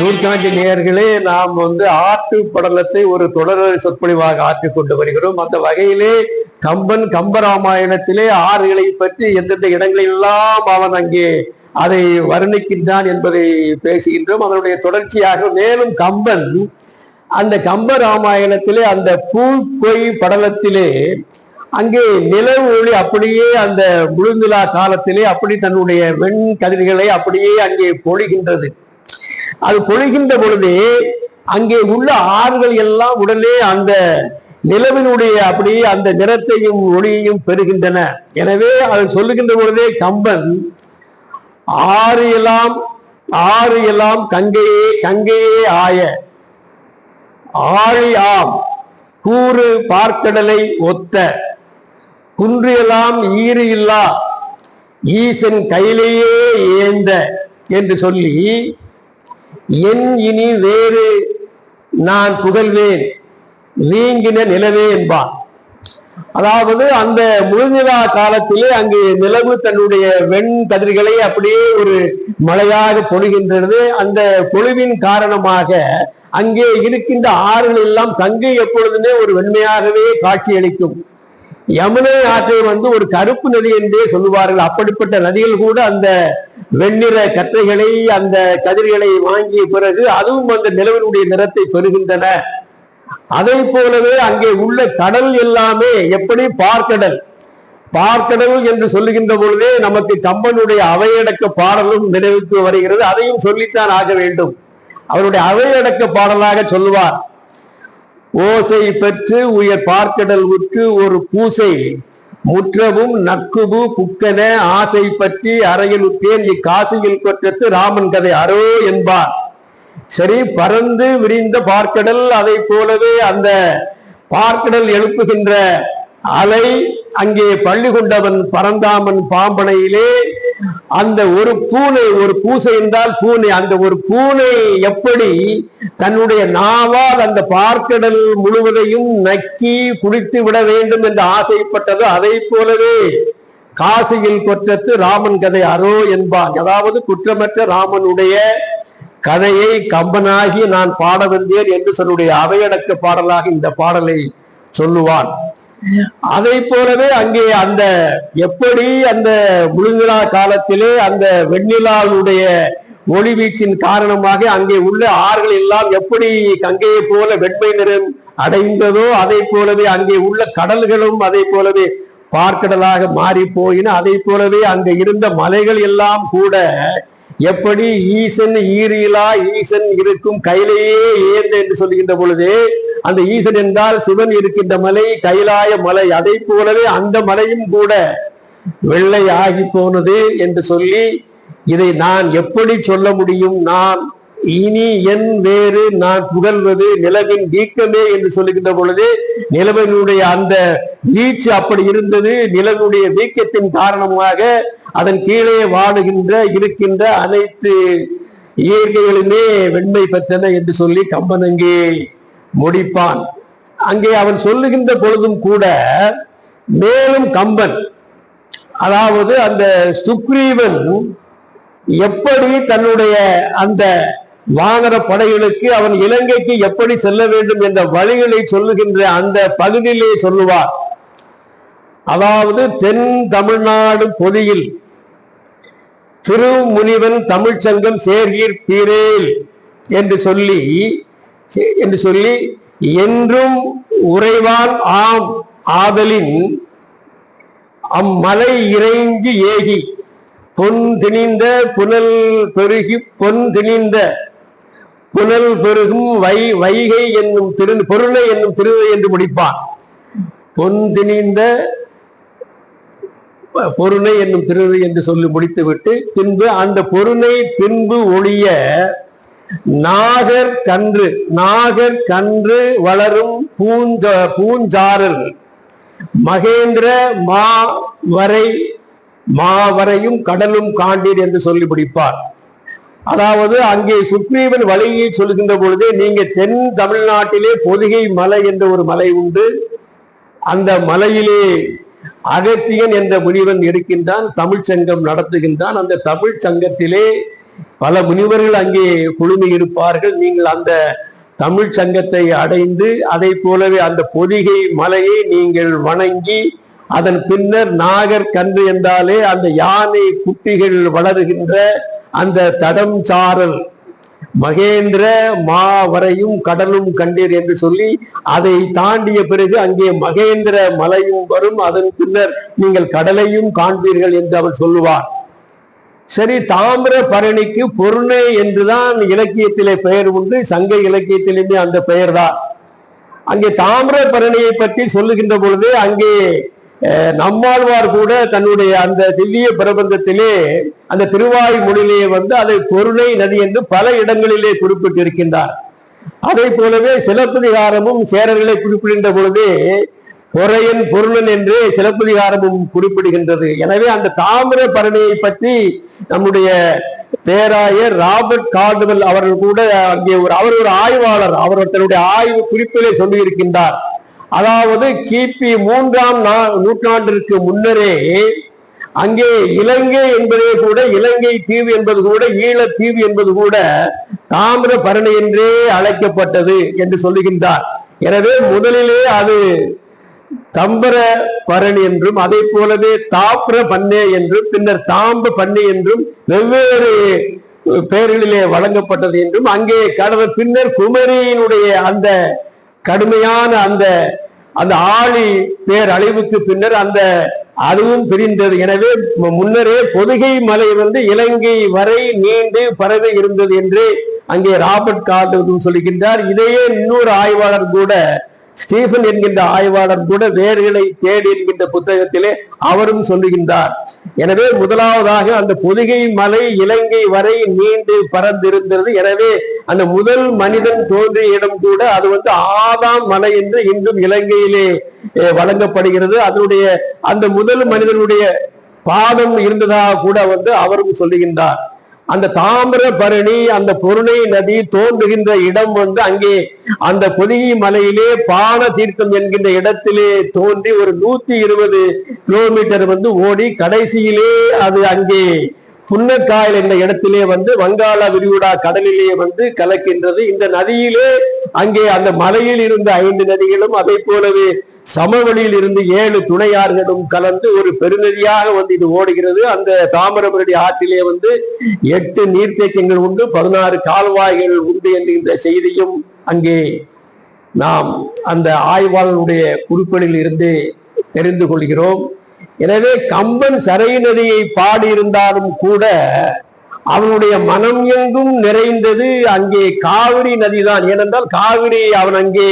நூற்றாண்டு நேயர்களே நாம் வந்து ஆற்று படலத்தை ஒரு தொடர் சொற்பொழிவாக ஆற்றிக் கொண்டு வருகிறோம். அந்த வகையிலே கம்பன் கம்பராமாயணத்திலே ஆறுகளை பற்றி எந்தெந்த இடங்களெல்லாம் அவன் அங்கே அதை வர்ணிக்கின்றான் என்பதை பேசுகின்றோம். அதனுடைய தொடர்ச்சியாக மேலும் கம்பன் அந்த கம்ப ராமாயணத்திலே அந்த பூ பொய் படலத்திலே அங்கே நிலவு ஒளி அப்படியே அந்த முழுநிலா காலத்திலே அப்படி தன்னுடைய வெண் கதிர்களை அப்படியே அங்கே பொழிகின்றது. அது பொழிகின்ற பொழுதே அங்கே உள்ள ஆறுகள் எல்லாம் உடனே அந்த நிலவினுடைய அப்படி அந்த நிறத்தையும் ஒளியையும் பெறுகின்றன. எனவே அது சொல்லுகின்ற பொழுதே கம்பன் ஆறு எல்லாம் ஆறு எல்லாம் கங்கையே கங்கையே ஆய. ஆழி ஆம் கூறு பார்க்கடலை ஒத்த. குன்றியெல்லாம் ஈறு இல்லா ஈசன் கையிலேயே ஏந்த என்று சொல்லி என் இனி வேறு நான் புகழ்வேன். நீங்கின நிலவே என்பான். அதாவது அந்த முழுநிலா காலத்திலே அங்கு நிலவு தன்னுடைய வெண் கதிர்களை அப்படியே ஒரு மழையாக பொழிகின்றது. அந்த பொழிவின் காரணமாக அங்கே இருக்கின்ற ஆறுகள் எல்லாம் கங்கை எப்பொழுதுமே ஒரு வெண்மையாகவே காட்சியளிக்கும். யமுனை ஆற்றை வந்து ஒரு கருப்பு நதி என்றே சொல்லுவார்கள். அப்படிப்பட்ட நதிகள் கூட அந்த வெண்ணிற கற்றைகளை அந்த கதிர்களை வாங்கிய பிறகு அதுவும் அந்த நிலவினுடைய நிறத்தை பெறுகின்றன. அதை போலவே அங்கே உள்ள கடல் எல்லாமே எப்படி? பார்க்கடல். பார்க்கடல் என்று சொல்லுகின்ற பொழுதே நமக்கு கம்பனுடைய அவையடக்க பாடலும் நினைவுக்கு வருகிறது. அதையும் சொல்லித்தான் ஆக வேண்டும். அவருடைய அவையடக்க பாடலாக சொல்லுவார். ஓசை பெற்று உயர் பார்க்கடல் உற்று ஒரு பூசை முற்றவும் நக்குபு புக்கன ஆசை பற்றி அறையில் உற்றேன் இக்காசியில் கொற்றத்து ராமன் கதை அரோ என்பார். சரி பறந்து விரிந்த பார்க்கடல் அதை போலவே அந்த பார்க்கடல் எழுப்புகின்ற அலை அங்கே பள்ளி கொண்டவன் பரந்தாமன் பாம்பனையிலே அந்த ஒரு பூனை ஒரு பூசை என்றால் பூனை அந்த ஒரு பூனை எப்படி தன்னுடைய நாவால் அந்த பார்க்கடல் முழுவதையும் நக்கி குடித்து விட வேண்டும் என்று ஆசைப்பட்டதோ அதை போலவே காசியில் கொற்றத்து ராமன் கதை அரோ என்பான். அதாவது குற்றமற்ற ராமனுடைய கதையை கம்பனாகி நான் பாட வந்தேன் என்று தன்னுடைய அவையடக்க பாடலாக இந்த பாடலை சொல்லுவான். அதை போலவே அங்கே அந்த எப்படி அந்த முழுநிலா காலத்திலே அந்த வெண்ணிலாவுடைய ஒளி வீச்சின் காரணமாக அங்கே உள்ள ஆறுகள் எல்லாம் எப்படி கங்கையை போல வெண்மை நிறம் அடைந்ததோ அதை போலவே அங்கே உள்ள கடல்களும் அதை போலவே பார்க்கடலாக மாறி போயின. அதை போலவே அங்க இருந்த மலைகள் எல்லாம் கூட எப்படி ஈசன் ஈரிலா ஈசன் இருக்கும் கையிலேயே ஏந்த என்று சொல்லுகின்ற பொழுது அந்த ஈசன் என்றால் சிவன் இருக்கின்ற மலை கைலாய மலை அதை போலவே அந்த மலையும் கூட வெள்ளை ஆகி போனது என்று சொல்லி இதை நான் எப்படி சொல்ல முடியும்? நான் இனி என் வேறு நான் புகழ்வது நிலவின் வீக்கமே என்று சொல்லுகின்ற பொழுது நிலவினுடைய அந்த வீச்சு அப்படி இருந்தது. நிலவனுடைய வீக்கத்தின் காரணமாக அதன் கீழே வாழுகின்ற இருக்கின்ற அனைத்து இயற்கைகளுமே வெண்மை பெற்றன என்று சொல்லி கம்பன் அங்கே முடிப்பான். அங்கே அவன் சொல்லுகின்ற பொழுதும் கூட மேலும் கம்பன் அதாவது அந்த சுக்ரீவன் எப்படி தன்னுடைய அந்த வானர படைகளுக்கு அவன் இலங்கைக்கு எப்படி செல்ல வேண்டும் என்ற வழிகளை சொல்லுகின்ற அந்த பகுதியிலே சொல்லுவார். அதாவது தென் தமிழ்நாடு பொதியில் திருமுனிவன் தமிழ்ச்சங்கம் சேர்கீர் பீரேல் என்று சொல்லி என்று சொல்லி என்றும் உறைவான் ஆம் ஆதலின் அம்மலை இறைஞ்சி ஏகி பொன் திணிந்த புனல் பெருகி பொன் திணிந்த புனல் பெருகும் வை வைகை என்னும் திரு பொருளை என்னும் திருவை என்று முடிப்பான். பொன் திணிந்த பொருணை என்னும் திருவை என்று சொல்லி முடித்துவிட்டு பின்பு அந்த பொருணை பின்பு ஒழிய நாகர் கன்று நாகர் கன்று வளரும் பூஞ்ச பூஞ்சாரர். மகேந்திர மா வரை மாவரையும் கடலும் காண்டீர் என்று சொல்லி முடிப்பார். அதாவது அங்கே சுக்ரீவன் வழியை சொல்லுகின்ற பொழுது நீங்க தென் தமிழ்நாட்டிலே பொதிகை மலை என்ற ஒரு மலை உண்டு. அந்த மலையிலே அகத்தியன் என்ற முனிவன் இருக்கின்றான் தமிழ்ச் சங்கம் நடத்துகின்றான். அந்த தமிழ்ச் சங்கத்திலே பல முனிவர்கள் அங்கே குழுமி இருப்பார்கள். நீங்கள் அந்த தமிழ் சங்கத்தை அடைந்து அதை போலவே அந்த பொதிகை மலையை நீங்கள் வணங்கி அதன் பின்னர் நாகர் கன்று என்றாலே அந்த யானை குட்டிகள் வளருகின்ற அந்த தடம் சாரல் மகேந்திர மாவரையும் கடலும் கண்டீர் என்று சொல்லி அதை தாண்டிய பிறகு அங்கே மகேந்திர மலையும் வரும். அதன் பின்னர் நீங்கள் கடலையும் காண்பீர்கள் என்று அவர் சொல்லுவார் சரி தாமிர பரணிக்கு பொருணை என்றுதான் இலக்கியத்திலே பெயர் உண்டு. சங்க இலக்கியத்திலுமே அந்த பெயர் தான் அங்கே தாமிர பரணியை பற்றி சொல்லுகின்ற பொழுது அங்கே நம்மாழ்வார் கூட தன்னுடைய அந்த திவ்ய பிரபந்தத்திலே அந்த திருவாய் மொழியிலே வந்து அதை பொருளை நதி என்று பல இடங்களிலே குறிப்பிட்டிருக்கின்றார். அதை போலவே சிலப்பதிகாரமும் சேரர்களை குறிப்பிடுகின்ற பொழுது பொறையன் பொருளன் என்று சிலப்பதிகாரமும் குறிப்பிடுகின்றது. எனவே அந்த தாமிர பரணியை பற்றி நம்முடைய பேராயர் ராபர்ட் கார்டுவல் அவர்கள் கூட அங்கே ஒரு அவர் ஒரு ஆய்வாளர் அவர் தன்னுடைய ஆய்வு குறிப்பிலே சொல்லியிருக்கின்றார். அதாவது கிபி மூன்றாம் நா- நூற்றாண்டிற்கு முன்னரே அங்கே இலங்கை என்பதே கூட இலங்கை தீவு என்பது கூட ஈழத்தீவு என்பது கூட தாமிர பரணி என்றே அழைக்கப்பட்டது என்று சொல்லுகின்றார். எனவே முதலிலே அது தம்பர பரணி என்றும் அதை போலவே தாப்ர பண்ணே என்றும் பின்னர் தாம்ப பண்ணை என்றும் வெவ்வேறு பெயர்களிலே வழங்கப்பட்டது என்றும் அங்கே கடந்த பின்னர் குமரியினுடைய அந்த கடுமையான அந்த அந்த ஆழி பேரழிவுக்கு பின்னர் அந்த அதுவும் பிரிந்தது. எனவே முன்னரே பொதுகை மலை வந்து இலங்கை வரை நீண்டு பரவி இருந்தது என்று அங்கே ராபர்ட் கார்டு சொல்லுகின்றார் இதையே இன்னொரு ஆய்வாளர் கூட ஸ்டீஃபன் என்கின்ற ஆய்வாளர் கூட வேர்களை தேடி என்கின்ற புத்தகத்திலே அவரும் சொல்லுகின்றார். எனவே முதலாவதாக அந்த பொதிகை மலை இலங்கை வரை நீண்டு பறந்திருந்தது எனவே அந்த முதல் மனிதன் தோன்றிய இடம் கூட அது வந்து ஆதாம் மலை என்று இன்றும் இலங்கையிலே வழங்கப்படுகிறது. அதனுடைய அந்த முதல் மனிதனுடைய பாதம் இருந்ததாக கூட வந்து அவரும் சொல்லுகின்றார். அந்த தாமிர பரணி அந்த பொருணை நதி தோன்றுகின்ற இடம் வந்து அங்கே அந்த பொதிகை மலையிலே பான தீர்த்தம் என்கின்ற இடத்திலே தோன்றி ஒரு நூத்தி இருபது கிலோமீட்டர் வந்து ஓடி கடைசியிலே அது அங்கே புன்னக்காயல் என்ற இடத்திலே வந்து வங்காள விரிகுடா கடலிலே வந்து கலக்கின்றது. இந்த நதியிலே அங்கே அந்த மலையில் இருந்த ஐந்து நதிகளும் அதை போலவே சமவெளியில் இருந்து ஏழு துணையார்களும் கலந்து ஒரு பெருநதியாக வந்து இது ஓடுகிறது. அந்த தாமிரபரணி ஆற்றிலே வந்து எட்டு நீர்த்தேக்கங்கள் உண்டு பதினாறு கால்வாய்கள் உண்டு என்கின்ற செய்தியும் அங்கே நாம் அந்த ஆய்வாளருடைய குறிப்புகளில் இருந்து தெரிந்து கொள்கிறோம். எனவே கம்பன் சரை நதியை பாடியிருந்தாலும் கூட அவனுடைய மனம் எங்கும் நிறைந்தது. அங்கே காவிரி நதிதான். ஏனென்றால் காவிரி அவன் அங்கே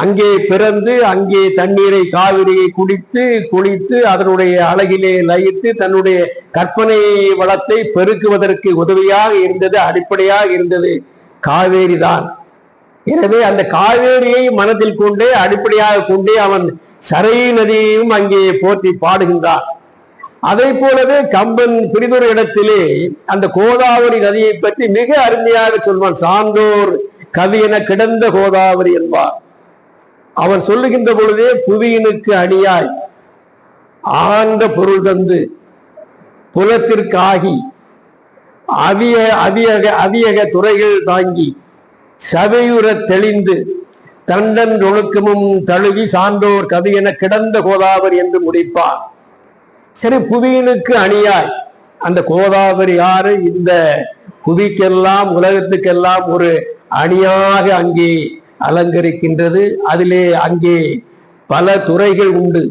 அங்கே பிறந்து அங்கே தண்ணீரை காவிரியை குடித்து குளித்து அதனுடைய அழகிலே லயித்து தன்னுடைய கற்பனை வளத்தை பெருக்குவதற்கு உதவியாக இருந்தது அடிப்படையாக இருந்தது. காவேரி தான். எனவே அந்த காவேரியை மனதில் கொண்டே அடிப்படையாக கொண்டே அவன் சரை நதியையும் அங்கே போற்றி பாடுகின்றான். அதை போலவே கம்பன் பிரிதொரு இடத்திலே அந்த கோதாவரி நதியை பற்றி மிக அருமையாக சொல்வான். சான்றோர் கவி என கிடந்த கோதாவரி என்பார். அவன் சொல்லுகின்ற பொழுதே புவியினுக்கு அணியாய் ஆழ்ந்த பொருள் தந்து புலத்திற்கு ஆகி அவிய அவியக அவியக துறைகள் தாங்கி சபையுற தெளிந்து தண்டன் ஒழுக்கமும் தழுவி சான்றோர் கவி என கிடந்த கோதாவரி என்று முடிப்பார் சரி புவியினுக்கு அணியாய் அந்த கோதாவரி யாரு? இந்த புவிக்கெல்லாம் உலகத்துக்கெல்லாம் ஒரு அணியாக அங்கே அலங்கரிக்கின்றது. அதிலே அங்கே பல துறைகள் உண்டு.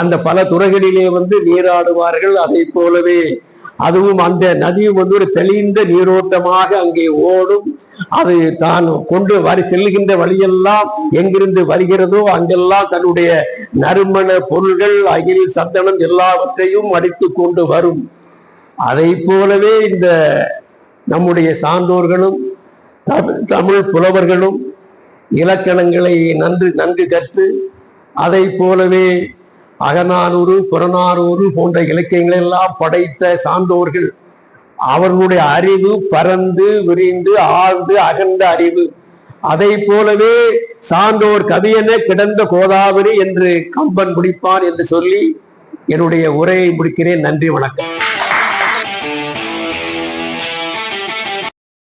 அந்த பல துறைகளிலே வந்து நீராடுவார்கள். அதை போலவே அதுவும் அந்த நதியும் வந்து ஒரு தெளிந்த நீரோட்டமாக அங்கே ஓடும். அது தான் கொண்டு வரி செல்லுகின்ற வழியெல்லாம் எங்கிருந்து வருகிறதோ அங்கெல்லாம் தன்னுடைய நறுமண பொருள்கள் அகில் சந்தனம் எல்லாவற்றையும் அடித்து கொண்டு வரும். அதை போலவே இந்த நம்முடைய சான்றோர்களும் தமிழ் தமிழ் புலவர்களும் இலக்கணங்களை நன்று நன்கு கற்று அதை போலவே அகநானூறு புறநானூறு போன்ற இலக்கியங்களை எல்லாம் படைத்த சான்றோர்கள். அவர்களுடைய அறிவு பறந்து விரிந்து ஆழ்ந்து அகன்ற அறிவு. அதை போலவே சான்றோர் கவியென கிடந்த கோதாவரி என்று கம்பன் முடிப்பான் என்று சொல்லி என்னுடைய உரையை முடிக்கிறேன். நன்றி வணக்கம்.